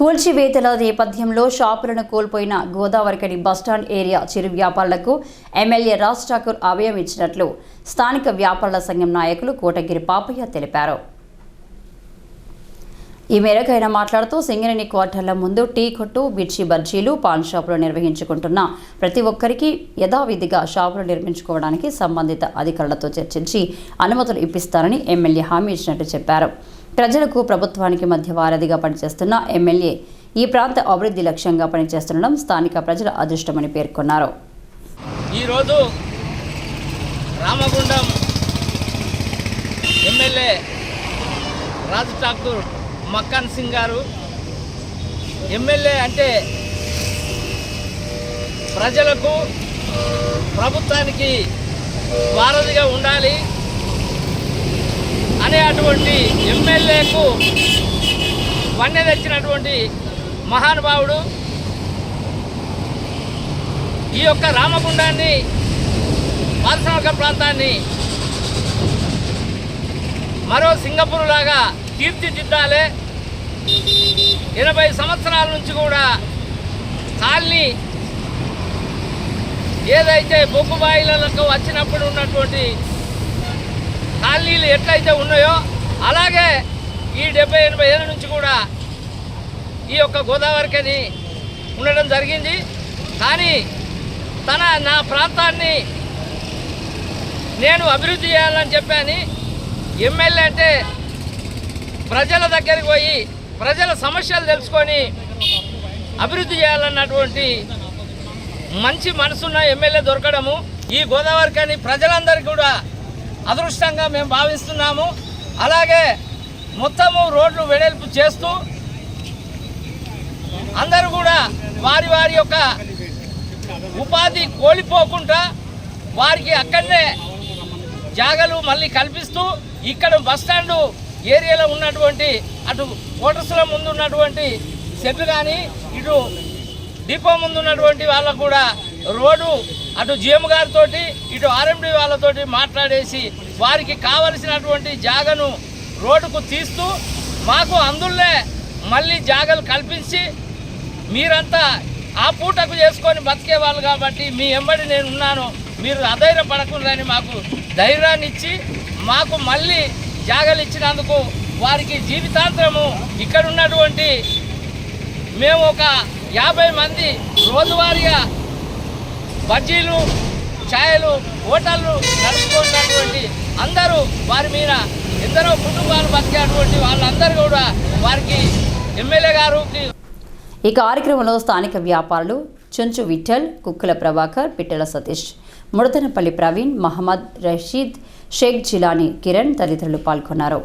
కూల్చివేతల నేపథ్యంలో షాపులను కోల్పోయిన Godavarikhani bus stand area చిరు వ్యాపారులకు ఎమ్మెల్యే రాజ్ ఠాకూర్ అభయం ఇచ్చినట్లు స్థానిక వ్యాపారుల సంఘం నాయకులు కోటగిరి పాపయ్య తెలిపారు. ఈ మేరకు ఆయన మాట్లాడుతూ సింగరేణి క్వార్టర్ల ముందు టీ కొట్టు బిర్చి బజ్జీలు పాన్ షాపులు నిర్వహించుకుంటున్న ప్రతి ఒక్కరికి యథావిధిగా షాపులు నిర్మించుకోవడానికి సంబంధిత అధికారులతో చర్చించి అనుమతులు ఇప్పిస్తారని ఎమ్మెల్యే హామీ ఇచ్చినట్టు చెప్పారు. ప్రజలకు ప్రభుత్వానికి మధ్య వారధిగా పనిచేస్తున్న ఎమ్మెల్యే ఈ ప్రాంత అభివృద్ధి లక్ష్యంగా పనిచేస్తుండడం స్థానిక ప్రజల అదృష్టమని పేర్కొన్నారు. ఈరోజు రామగుండం ఎమ్మెల్యే రాజు ఠాకూర్ మక్కన్ సింగ్ గారు ఎమ్మెల్యే అంటే ప్రజలకు ప్రభుత్వానికి వారధిగా ఉండాలి. అనే అటువంటి ఎమ్మెల్యేకు వన్నె తెచ్చినటువంటి మహానుభావుడు ఈ యొక్క రామగుండాన్ని పారిశ్రామిక ప్రాంతాన్ని మరో సింగపూర్ లాగా తీర్చిదిద్దాలే. ఎనభై సంవత్సరాల నుంచి కూడా కాలనీ ఏదైతే బొగ్గు బాయిలకు వచ్చినప్పుడు ఉన్నటువంటి కాలనీలు ఎట్లయితే ఉన్నాయో అలాగే ఈ డెబ్బై ఎనభై ఏళ్ళ నుంచి కూడా ఈ యొక్క గోదావరికని ఉండడం జరిగింది. కానీ తన నా ప్రాంతాన్ని నేను అభివృద్ధి చేయాలని చెప్పాను ఎమ్మెల్యే అంటే ప్రజల దగ్గరికి పోయి ప్రజల సమస్యలు తెలుసుకొని అభివృద్ధి చేయాలన్నటువంటి మంచి మనసున్న ఎమ్మెల్యే దొరకడము. ఈ గోదావరికని ప్రజలందరికీ కూడా అదృష్టంగా మేము భావిస్తున్నాము. అలాగే మొత్తము రోడ్లు వెడల్పు చేస్తూ అందరూ కూడా వారి వారి యొక్క ఉపాధి కోల్పోకుండా వారికి అక్కడనే జాగలు మళ్ళీ కల్పిస్తూ ఇక్కడ బస్టాండు ఏరియాలో ఉన్నటువంటి అటు ఓటర్స్ల ముందు ఉన్నటువంటి షెడ్ కానీ ఇటు డిపో ముందు ఉన్నటువంటి వాళ్ళకు కూడా రోడ్డు అటు జిఎం గారితో ఇటు ఆర్ఎండి వాళ్ళతోటి మాట్లాడేసి వారికి కావలసినటువంటి జాగను రోడ్డుకు తీస్తూ మాకు అందులో మళ్ళీ జాగలు కల్పించి మీరంతా ఆ పూటకు చేసుకొని బతికే వాళ్ళు కాబట్టి మీ ఎంబడి నేను ఉన్నాను మీరు అధైర్య పడకుండాని మాకు ధైర్యాన్ని ఇచ్చి మాకు మళ్ళీ జాగలు ఇచ్చినందుకు వారికి జీవితాంతరము ఇక్కడ ఉన్నటువంటి మేము ఒక యాభై మంది రోజువారీగా బజ్జీలు ఛాయలు హోటళ్ళు నడుపుకున్నటువంటి అందరూ వారి మీద ఎందరో కుటుంబాలు బతికేటువంటి వాళ్ళందరూ కూడా వారికి ఎమ్మెల్యే గారికి ఈ కార్యక్రమంలో స్థానిక వ్యాపారులు చుంచు విఠల్ కుక్కుల ప్రభాకర్ పిట్టల సతీష్ ముడతనపల్లి ప్రవీణ్ మహమ్మద్ రషీద్ షేక్ జిలానీ కిరణ్ తదితరులు పాల్గొన్నారు.